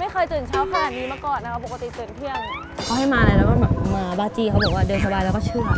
ไม่เคยตื่นเช้าขนาดนี้มาก่อนนะคะ ปกติตื่นเที่ยงเขาให้มาอะไรแล้วก็แบบมาบ้าจี้เขาบอกว่าเดินสบายแล้วก็เชื่อ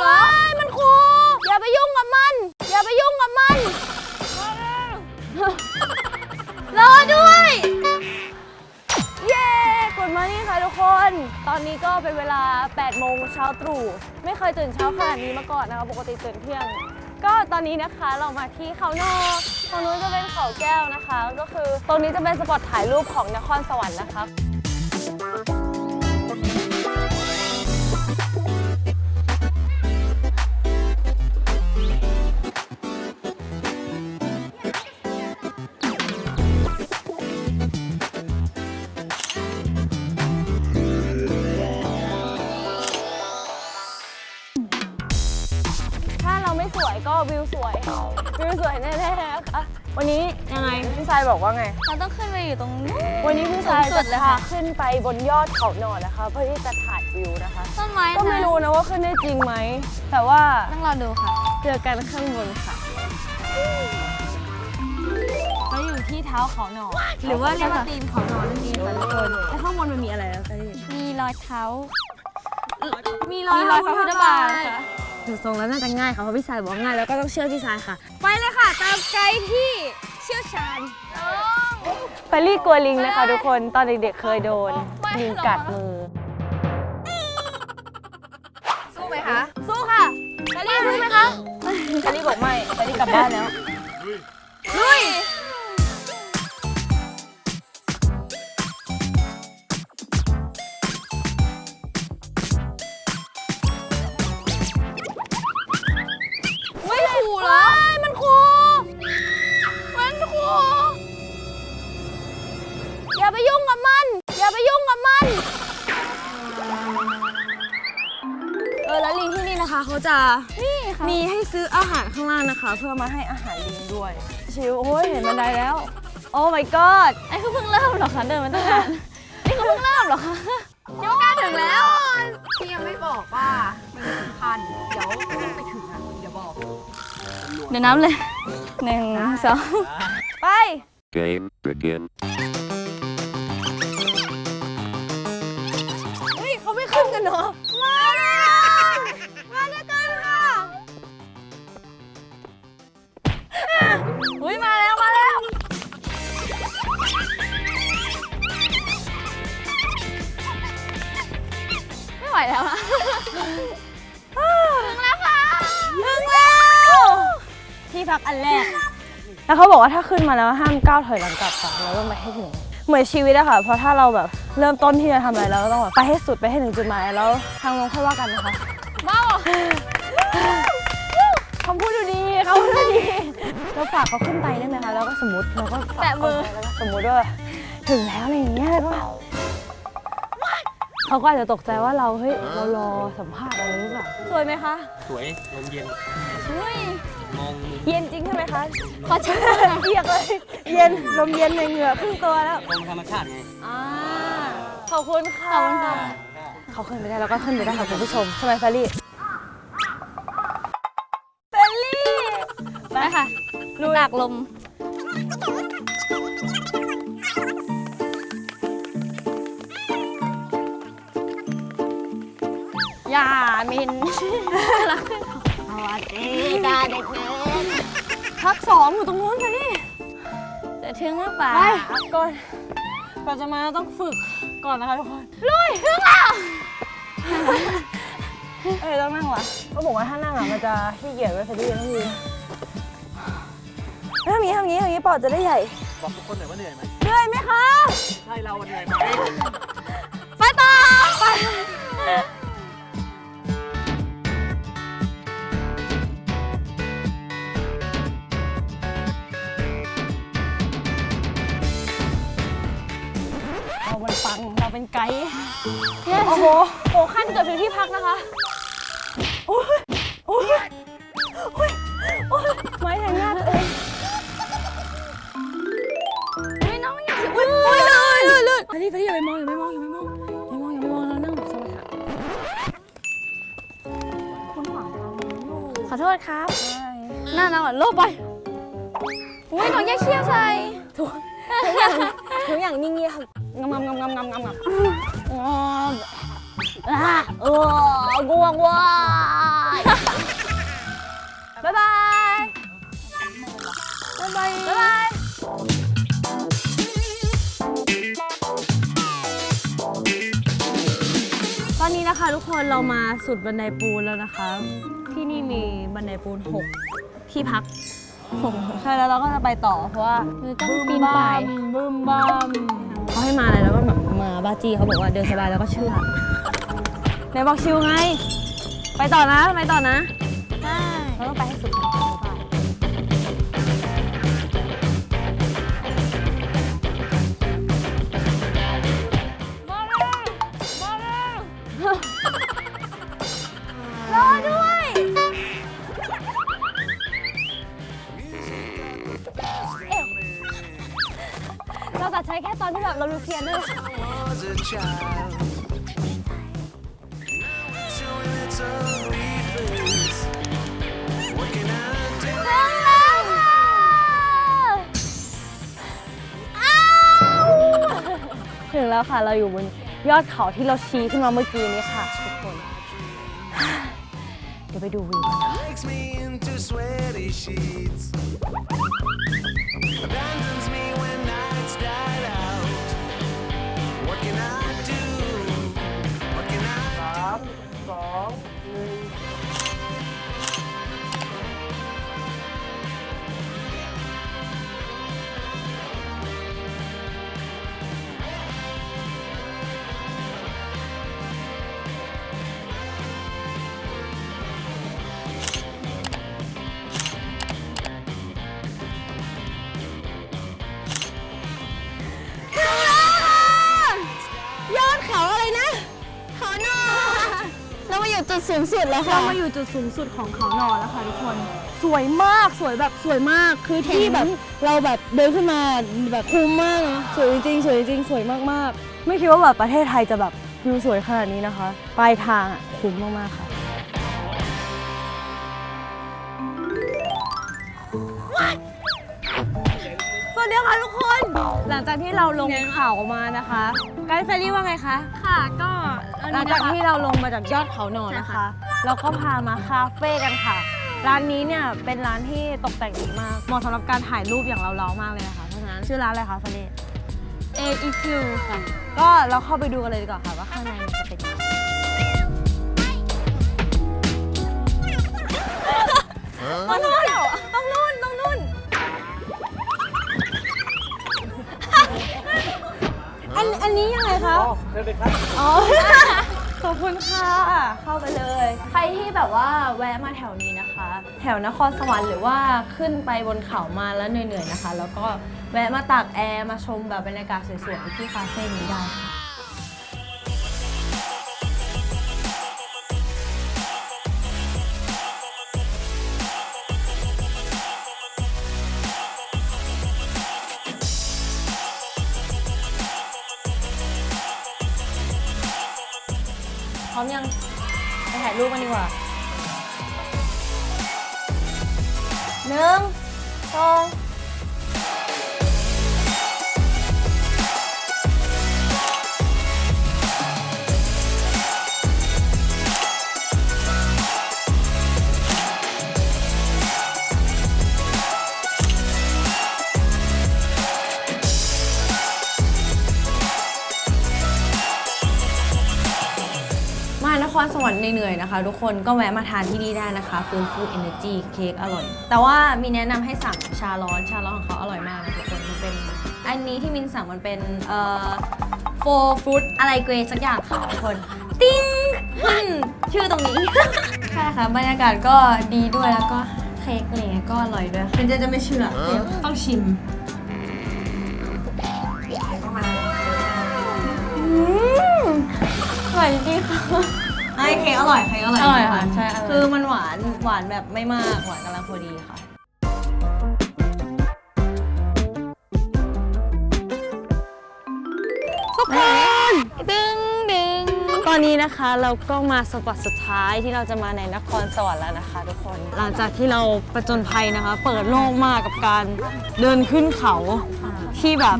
ว้ายมันครู อย่าไปยุ่งกับมัน อย่าไปยุ่งกับมัน รอด้วย เย้กุดมานี่ค่ะทุกคน ตอนนี้ก็เป็นเวลา8โมงเช้าตรู่ ไม่เคยตื่นเช้าขนาดนี้มาก่อนนะคะ ปกติตื่นเที่ยง ก็ตอนนี้นะคะเรามาที่เขาโนอกตรงนู้นจะเป็นเขาแก้วนะคะ ก็คือตรงนี้จะเป็นสปอตถ่ายรูปของนครสวรรค์นะคะ ก็วิวสวยวิวสวยแน่ๆนะคะวันนี้ยังไงพี่ชายบอกว่าไง เราต้องขึ้นไปอยู่ตรงนู้น วันนี้พี่ชายสูงสุจะดเลยพาค่ะ ขึ้นไปบนยอดเขาหนอนนะคะ เพื่อที่จะถ่ายวิวนะคะ ต้นไม้ก็ไม่รู้นะว่าขึ้นได้จริงไหม แต่ว่าต้องรอดูค่ะ เจอกันข้างบนค่ะ เราอยู่ที่เท้าเขาหนอนหรือว่าเรียกว่าตีนเขาหนอนนั่นเองค่ะทุกคนแล้วข้างบนมันมีอะไรแล้วกันมีรอยเท้า มีรอยมีรอยพระพุทธบาทค่ะ ดูทรงแล้วน่าจะง่ายค่ะเพราะพี่สายบอกว่าง่ายแล้วก็ต้องเชื่อพี่สายค่ะ ไปเลยค่ะ ตามไกด์ที่เชี่ยวชาญไปรีกลัวลิงนะคะทุกคนตอนเด็กๆเคยโดนลิงกัดมือ สู้ไหมคะ สู้ค่ะแคลรี่สู้ไหมคะแคลรี่บอกไม่แคลรี่กลับบ้านแล้ว นี่นะคะเขาจะนี่ค่ะมีให้ซื้ออาหารข้างล่างนะคะ เพื่อมาให้อาหารลิงด้วย ชิวโอ้ยเห็นบันไดแล้ว โอ้ my god ไอ้คือเพิ่งเริ่มเหรอคะเดินมาตั้งนานนี่คือเพิ่งเริ่มเหรอคะยังไม่กล้าถึงแล้ว พี่ยังไม่บอกว่ามันสำคัญเดี๋ยวไปถึงอะเดี๋ยวบอก เดี๋ยวน้ำเลยหนึ่งสองไป Game begin. เฮ้ยเขาไม่ขึ้นกันเนาะ ไม่ไหวแล้วอะถึงแล้ว ที่พักอันแรก แล้วเขาบอกว่าถ้าขึ้นมาแล้วห้ามก้าวถอยหลังกลับค่ะเราต้องไปให้ถึง เหมือนชีวิตอะค่ะ เพราะถ้าเราแบบเริ่มต้นที่จะทำอะไรเราก็ต้องแบบไปให้สุดไปให้ถึงจุดหมายแล้วทางลงค่อยว่ากันนะคะเมาคำพูดดูดีคำพูดดูดีเราฝากเขาขึ้นไปได้ไหมคะ แล้วก็สมมติเราก็ฝากแตะมือเขาไปแล้วก็สมมติว่าถึงแล้วอะไรอย่างเงี้ยแล้วก็ เขาก็อาจจะตกใจว่าเราเฮ้ยเรารอสัมภาษณ์อะไรหรือเปล่าสวยไหมคะ สวยลมเย็นอุ้ยมองมุมเย็นจริงใช่ไหมคะขอเชิญเปียกเลย เย็นลมเย็นในเหงื่อครึ่งตัวแล้วลมธรรมชาติไงอ่าขอบคุณค่ะ ขอบคุณค่ะ เขาขึ้นไปได้แล้วก็ขึ้นไปได้ค่ะคุณผู้ชมใช่ไหมแฟรรี่แฟรรี่ไปค่ะดักลม อย่ามินสวัสดีจ้าเด็กๆพักสองอยู่ตรงนู้นแฟรรี่จะถึงหรือเปล่าไปก่อนก่อนจะมาต้องฝึกก่อนนะคะทุกคนลุยถึงแล้วเอ้ยต้องนั่งวะเขาบอกว่าถ้านั่งอะมันจะขี้เกียจไว้แฟรรี่ต้องยืนถ้ามีทำงี้ทำงี้ปอดจะได้ใหญ่บอกทุกคนหน่อยว่าเหนื่อยไหมเหนื่อยไหมคะใช่เราเหนื่อยไหมไปต่อไป ไกด์โอ้โหโอ้ขั้นเกือบถึงที่พักนะคะโอ้ยโอ้ยโอ้ยโอ้ยไม้แทงหน้าตัวเองอุ้ยน้องไม่อยากถึงอุ้ยอุ้ยเลยเลยเลยไปดิไปดิอย่าไปมองอย่าไปมองอย่าไปมองอย่าไปมองอย่าไปมองเรานั่งสมาธิคุณขวางทางนี้อยู่ขอโทษครับใช่หน้าน้องก่อนโลบไปอุ้ยน้องแยกเขี้ยวใส่ทุก ทุกอย่างนิ่งเงียบงำงำงำงำงำงำงำงอมอะเออง่วงว่ายบ๊ายบายบ๊ายบายบ๊ายบายตอนนี้นะคะทุกคนเรามาสุดบันไดปูนแล้วนะคะ ที่นี่มีบันไดปูน 6 ที่พัก ใช่แล้วเราก็จะไปต่อเพราะว่าคือต้องปีนป่าย บึมบ้ามเขาให้มาอะไรแล้วก็แบบมาบ้าจีเขาบอกว่าเดินสบายแล้วก็เชื่อไหนบอกชิวไง ไปต่อนะ ไปต่อนะ เราดูเทียนด้วย was a child. Showing its ugly face. What can I do? ถึงแล้วค่ะอ้าวถึงแล้วค่ะ เราอยู่บนยอดเขาที่เราชี้ขึ้นมาเมื่อกี้นี้ค่ะทุกคน เดี๋ยวไปดูวิวกันค่ะ Makes me into sweaty sheets. Abandons me when nights died สามสองหนึ่ง มาอยู่จุดสูงสุดแล้วเราค่ะ มาอยู่จุดสูงสุดของเขาหนอแล้วค่ะทุกคน สวยมากสวยแบบสวยมากคือที่แบบเราแบบเดินขึ้นมาแบบคุ้มมากนะสวยจริงๆสวยจริงๆสวยมากๆ ไม่คิดว่าแบบประเทศไทยจะแบบวิวสวยขนาดนี้นะคะ ปลายทางอะคุ้มมากๆค่ะ หลังจากที่เราลงเขามานะคะไกด์เฟรรี่ว่าไงคะ ค่ะก็หลังจากที่เราลงมาจากยอดเขาหนอนนะคะ เราก็พามาคาเฟ่กันค่ะ ร้านนี้เนี่ยเป็นร้านที่ตกแต่งดีมาก เหมาะสำหรับการถ่ายรูปอย่างเราเราๆมากเลยนะคะเพราะฉะนั้นชื่อร้านอะไรคะเฟรรี่เออีคิวค่ะ ก็เราเข้าไปดูกันเลยดีกว่าค่ะว่าข้างในมันจะเป็นยังไงต้องนู่นต้อง เชิญเลยครับ อ๋อ ขอบคุณค่ะ เข้าไปเลย ใครที่แบบว่าแวะมาแถวนี้นะคะ แถวนครสวรรค์หรือว่าขึ้นไปบนเขามาแล้วเหนื่อยๆนะคะ แล้วก็แวะมาตากแอร์มาชมแบบบรรยากาศสวยๆที่คาเฟ่นี้ได้ค่ะ ร้อมยัง ไปถ่ายรูปกันดีกว่าหนึ่งสอง สวรรค์เหนื่อยๆนะคะ ทุกคนก็แวะมาทานที่นี่ได้นะคะฟื้นฟู energy เค้กอร่อย แต่ว่ามีแนะนำให้สั่งชาร้อนชาร้อนของเขาอร่อยมากนะทุกคนมันเป็น อันนี้ที่มินสั่งมันเป็นเอ่อโฟฟรุตอะไรเกรดสักอย่างค่ะทุกคนติ้งขึ้นชื่อตรงนี้ ใช่ค่ะบรรยากาศก็ดีด้วยแล้วก็เค้กอะไรเงี้ยก็อร่อยด้วยเป็นเจะจะไม่เชื่อเดี๋ยวต้องชิมอืมอร่อยจริงๆค่ะไอ เค้กอร่อยเค้กอร่อยอร่อยค่ะจงๆใช่อร่อย คือมันหวานหวานแบบไม่มากหวานกำลังพอดีค่ะ ทุกคนดึงดึงตอนนี้นะคะเราก็มาสปอตสุดท้ายที่เราจะมาในนครสวรรค์แล้วนะคะ ทุกคน หลังจากที่เราประจนภัยนะคะ เปิดโลกมากกับการเดินขึ้นเขาที่แบบ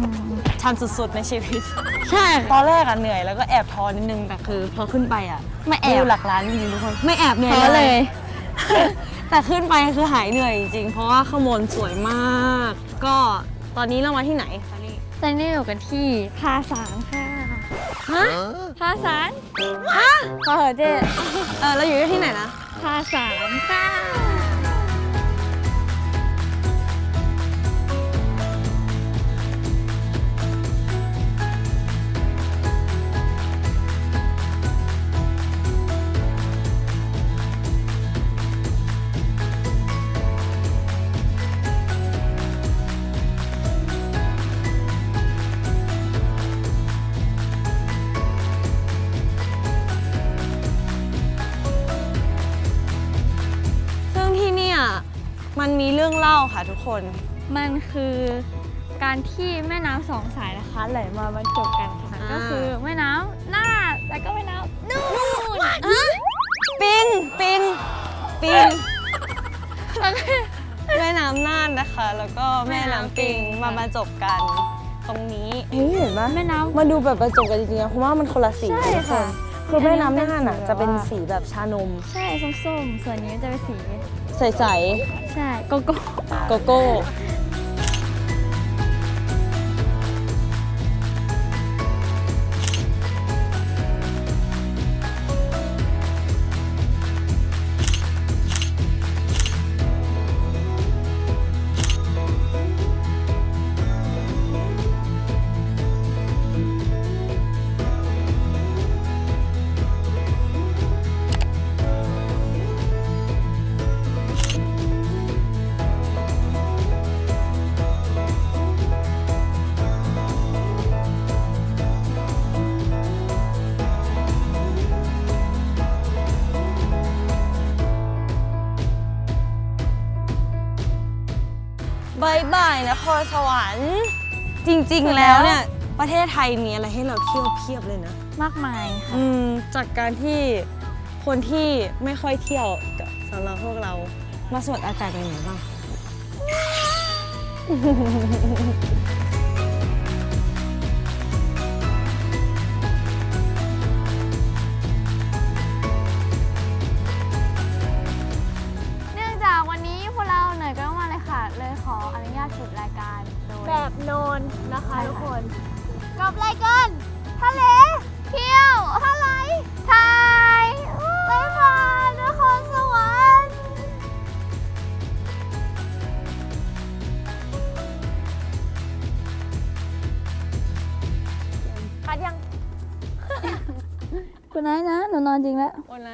ชันชันสุดๆในชีวิต ใช่ตอนแรกอะเหนื่อยแล้วก็แอบท้อนิดนึงแต่คือพอขึ้นไปอะไม่แอบ วิวหลักล้านจริงๆทุกคน ไม่แอบเหนื่อยท้อเลย แต่ขึ้นไปคือหายเหนื่อยจริงๆเพราะว่าข้างบนสวยมาก ก็ตอนนี้เรามาที่ไหนคะนี่ตอนนี้อยู่กันที่พาสารค่ะฮะพาสารฮะพอเหอะเจ๊เออเราอยู่ที่ไหนนะพาสารค่ะ มันมีเรื่องเล่าค่ะทุกคน มันคือการที่แม่น้ำสองสายนะคะไหลมาบรรจบกันค่ะอ่า ก็คือแม่น้ำน่านแล้วก็แม่น้ำนู่นปินปินปินแม่น้ำน่านนะคะ แล้วก็แม่น้ำปิง มาบรรจบกัน ตรงนี้ เฮ้ยเห็นปะแม่น้ำมันดูแบบบรรจบกันจริงๆอะเพราะว่ามันคนละสีใช่ทุกค่ะ คือแม่น้ำน่านอะอันนี้จะเป็เป็นนสีสีแบบชานม ใช่ส้มๆ ส่วนนี้จะเป็นสี ใสใช่โกโก้ๆโกโก้ายบายนครสวรรค์จริง ๆ แล้วเนี่ยประเทศไทยมีอะไรให้เราเที่ยวเพียบเลยนะ มากมายค่ะอืมจากการที่คนที่ไม่ค่อยเที่ยวกับสำหรับพวกเรามาสวดอากาศเป็นยังไงบ้าง คุณนท์นะหนูนอนจริงแล้ววันไหน